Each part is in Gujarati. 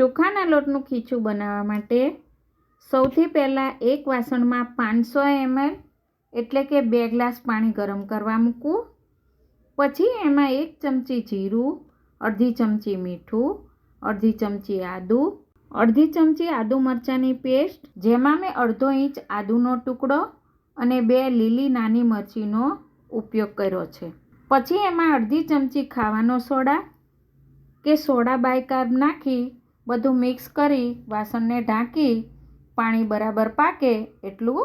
ચોખાના લોટનું ખીચું બનાવવા માટે સૌથી પહેલાં એક વાસણમાં પાંચસો એમએલ, એટલે કે બે ગ્લાસ પાણી ગરમ કરવા મૂકવું. પછી એમાં એક ચમચી જીરું, અડધી ચમચી મીઠું, અડધી ચમચી આદું, અડધી ચમચી આદુ મરચાંની પેસ્ટ, જેમાં મેં અડધો ઇંચ આદુનો ટુકડો અને બે લીલી નાની મરચીનો ઉપયોગ કર્યો છે. પછી એમાં અડધી ચમચી ખાવાનો સોડા, કે સોડા બાયકાર્બ નાખી બધું મિક્સ કરી વાસણને ઢાંકી પાણી બરાબર પાકે એટલું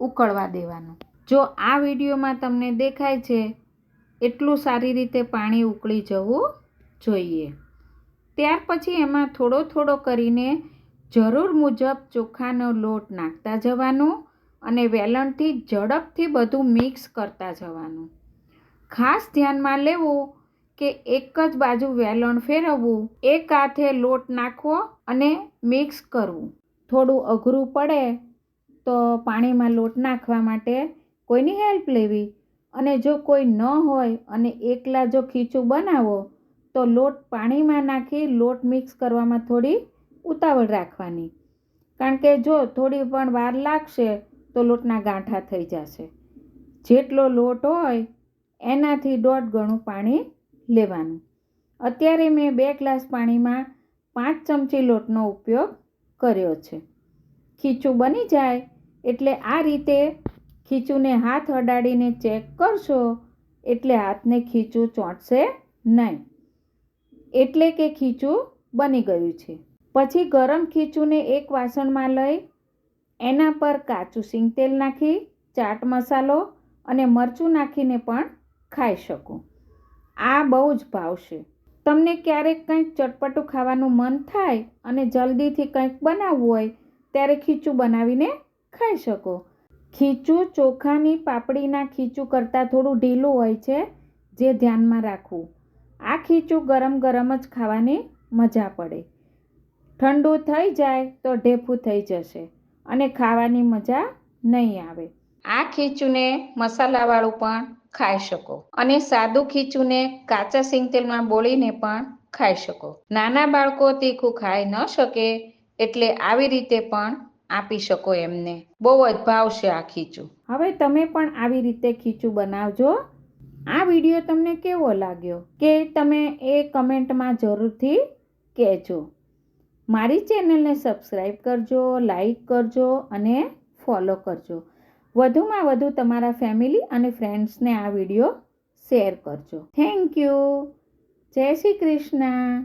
ઉકળવા દેવાનું. જો આ વિડીયોમાં તમને દેખાય છે, એટલું સારી રીતે પાણી ઉકળી જવું જોઈએ. ત્યાર પછી એમાં થોડો થોડો કરીને જરૂર મુજબ ચોખાનો લોટ નાખતા જવાનું અને વેલણથી ઝડપથી બધું મિક્સ કરતા જવાનું. ખાસ ધ્યાનમાં લેવું કે એક જ બાજુ વેલણ ફેરવવું, એક હાથે લોટ નાખવો અને મિક્સ કરવું. થોડું અઘરું પડે તો પાણીમાં લોટ નાખવા માટે કોઈની હેલ્પ લેવી? અને જો કોઈ ન હોય અને એકલા જો ખીચું બનાવો, તો લોટ પાણીમાં નાખી લોટ મિક્સ કરવામાં થોડી ઉતાવળ રાખવાની. કારણ કે જો થોડી પણ વાર લાગશે, તો લોટના ગાંઠા થઈ જશે. જેટલો લોટ હોય, એનાથી દોઢ ગણું પાણી લેવાનું. અત્યારે મેં બે ગ્લાસ પાણીમાં પાંચ ચમચી લોટનો ઉપયોગ કર્યો છે. ખીચું બની જાય એટલે આ રીતે ખીચુંને હાથ અડાડીને ચેક કરશો એટલે હાથને ખીચું ચોંટશે નહીં. એટલે કે ખીચું બની ગયું છે. પછી ગરમ ખીચુંને એક વાસણમાં લઈ એના પર કાચું સિંગ તેલ નાખી, ચાટ મસાલો અને મરચું નાખીને પણ ખાઈ શકો. આ બહુ જ ભાવશે. તમને ક્યારેક કંઈક ચટપટું ખાવાનું મન થાય અને જલ્દીથી કંઈક બનાવવું હોય, ત્યારે ખીચું બનાવીને ખાઈ શકો. ખીચું ચોખાની પાપડીના ખીચું કરતાં થોડું ઢીલું હોય છે, જે ધ્યાનમાં રાખવું. આ ખીચું ગરમ ગરમ જ ખાવાની મજા પડે. ઠંડુ થઈ જાય તો ઢેફું થઈ જશે અને ખાવાની મજા નહીં આવે. આ ખીચુંને મસાલાવાળું પણ ખાઈ શકો. અને સાદું ખીચુંને કાચા સિંગ તેલમાં બોળીને પણ ખાઈ શકો. નાના બાળકો તીખું ખાઈ ન શકે એટલે આવી રીતે પણ આપી શકો એમને. બહુ જ ભાવશે આ ખીચું. હવે તમે પણ આવી રીતે ખીચું બનાવજો. આ વીડિયો તમને કેવો લાગ્યો કે તમે એ કમેન્ટમાં જરૂરથી કહેજો. મારી ચેનલને સબસ્ક્રાઈબ કરજો લાઈક કરજો અને ફોલો કરજો. વધુમાં વધુ તમારા ફેમિલી અને ફ્રેન્ડ્સને આ વીડિયો શેર કરજો. થેન્ક યુ જય શ્રી કૃષ્ણ.